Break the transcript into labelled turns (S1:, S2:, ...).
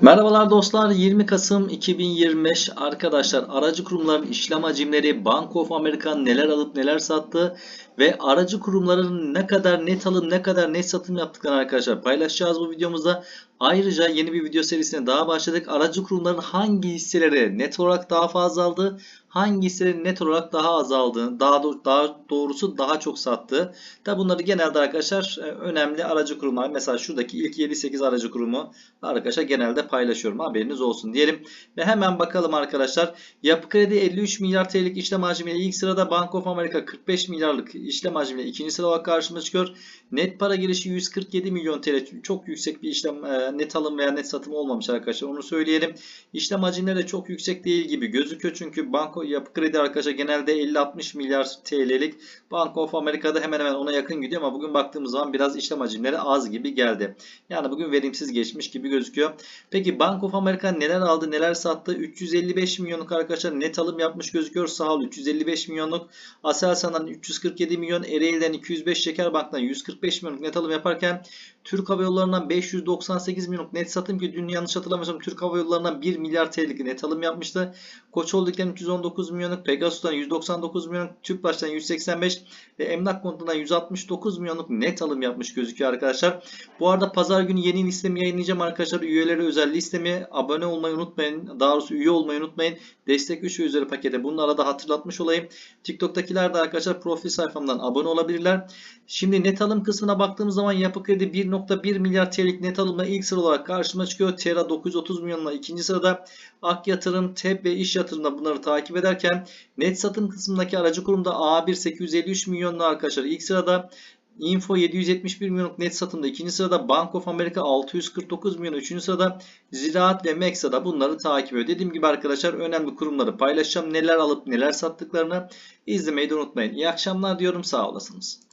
S1: Merhabalar dostlar 20 Kasım 2025 arkadaşlar aracı kurumların işlem hacimleri Bank of America neler alıp neler sattı ve aracı kurumların ne kadar net alım ne kadar net satım yaptıklarını arkadaşlar paylaşacağız bu videomuzda. Ayrıca yeni bir video serisine daha başladık. Aracı kurumların hangi hisseleri net olarak daha fazla aldı, hangi hisseleri net olarak daha az aldığını, daha, do- daha doğrusu daha çok sattı. Tabi bunları genelde arkadaşlar e, önemli aracı kurumlar. Mesela şuradaki ilk 7-8 aracı kurumu arkadaşlar genelde paylaşıyorum. Haberiniz olsun diyelim. Ve hemen bakalım arkadaşlar. Yapı Kredi 53 milyar TL'lik işlem hacmiyle ilk sırada Bank of America 45 milyarlık işlem hacmiyle ikinci sırada karşımıza çıkıyor. Net para girişi 147 milyon TL. Çok yüksek bir işlem e, net alım veya net satım olmamış arkadaşlar. Onu söyleyelim. İşlem hacimleri de çok yüksek değil gibi gözüküyor. Çünkü Banko Yapı Kredi arkadaşlar genelde 50-60 milyar TL'lik. Bank of America'da hemen hemen ona yakın gidiyor ama bugün baktığımız zaman biraz işlem hacimleri az gibi geldi. Yani bugün verimsiz geçmiş gibi gözüküyor. Peki Bank of America neler aldı neler sattı? 355 milyonluk arkadaşlar net alım yapmış gözüküyor. Sağ ol 355 milyonluk. Aselsan'dan 347 milyon. Ereğli'den 205 Şekerbank'tan 145 milyonluk net alım yaparken Türk Hava Yolları'ndan 598 milyonluk net satım ki dün yanlış hatırlamıyorsam Türk Hava Yolları'ndan 1 milyar TL'lik net alım yapmıştı. Koç Holding'den 319 milyonluk, Pegasus'tan 199 milyonluk, Tüpraş'tan 185 ve Emlak Kontu'ndan 169 milyonluk net alım yapmış gözüküyor arkadaşlar. Bu arada pazar günü yeni listemi yayınlayacağım arkadaşlar. Üyeleri özel listemi abone olmayı unutmayın. Daha doğrusu üye olmayı unutmayın. Destek 3 ve üzeri pakete bunlara da hatırlatmış olayım. TikTok'takiler de arkadaşlar profil sayfamdan abone olabilirler. Şimdi net alım kısmına baktığımız zaman Yapı Kredi 1.1 milyar TL'lik net alımla ilk sıra olarak karşıma çıkıyor. Tera 930 milyonla ikinci sırada. Ak Yatırım, TEP ve İş Yatırım'da bunları takip ederken net satım kısmındaki aracı kurumda A1 853 milyonla arkadaşlar ilk sırada. Info 771 milyonluk net satımda ikinci sırada Bank of America 649 milyon üçüncü sırada Ziraat ve Mexa da bunları takip ediyor. Dediğim gibi arkadaşlar önemli kurumları paylaşacağım. Neler alıp neler sattıklarını izlemeyi de unutmayın. İyi akşamlar diyorum sağ olasınız.